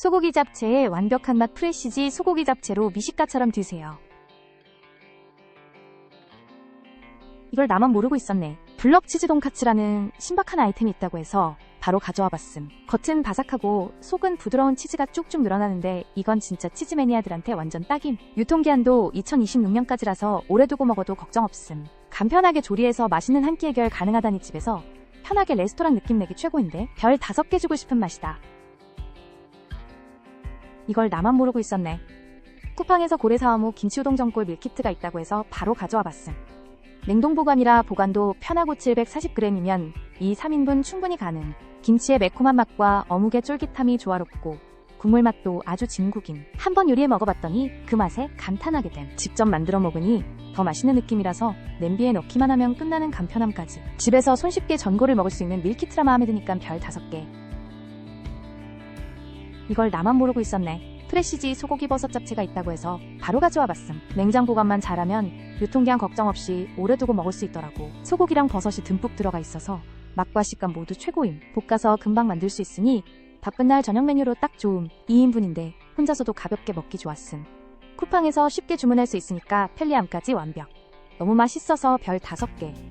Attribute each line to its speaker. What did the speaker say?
Speaker 1: 소고기 잡채의 완벽한 맛 프레시지 소고기 잡채로 미식가처럼 드세요. 이걸 나만 모르고 있었네. 블럭 치즈 돈카츠라는 신박한 아이템이 있다고 해서 바로 가져와 봤음. 겉은 바삭하고 속은 부드러운 치즈가 쭉쭉 늘어나는데 이건 진짜 치즈 매니아들한테 완전 딱임. 유통기한도 2026년까지라서 오래 두고 먹어도 걱정 없음. 간편하게 조리해서 맛있는 한 끼 해결 가능하다니 집에서 편하게 레스토랑 느낌 내기 최고인데 별 5개 주고 싶은 맛이다. 이걸 나만 모르고 있었네. 쿠팡에서 고래사와무 김치우동 전골 밀키트가 있다고 해서 바로 가져와 봤음. 냉동 보관이라 보관도 편하고 740g이면 이 3인분 충분히 가능. 김치의 매콤한 맛과 어묵의 쫄깃함이 조화롭고 국물 맛도 아주 진국임. 한번 요리해 먹어봤더니 그 맛에 감탄하게 됨. 직접 만들어 먹으니 더 맛있는 느낌이라서 냄비에 넣기만 하면 끝나는 간편함까지. 집에서 손쉽게 전골을 먹을 수 있는 밀키트라 마음에 드니까 별 5개. 이걸 나만 모르고 있었네. 프레시지 소고기 버섯 잡채가 있다고 해서 바로 가져와 봤음. 냉장 보관만 잘하면 유통기한 걱정 없이 오래 두고 먹을 수 있더라고. 소고기랑 버섯이 듬뿍 들어가 있어서 맛과 식감 모두 최고임. 볶아서 금방 만들 수 있으니 바쁜 날 저녁 메뉴로 딱 좋음. 2인분인데 혼자서도 가볍게 먹기 좋았음. 쿠팡에서 쉽게 주문할 수 있으니까 편리함까지 완벽. 너무 맛있어서 별 5개.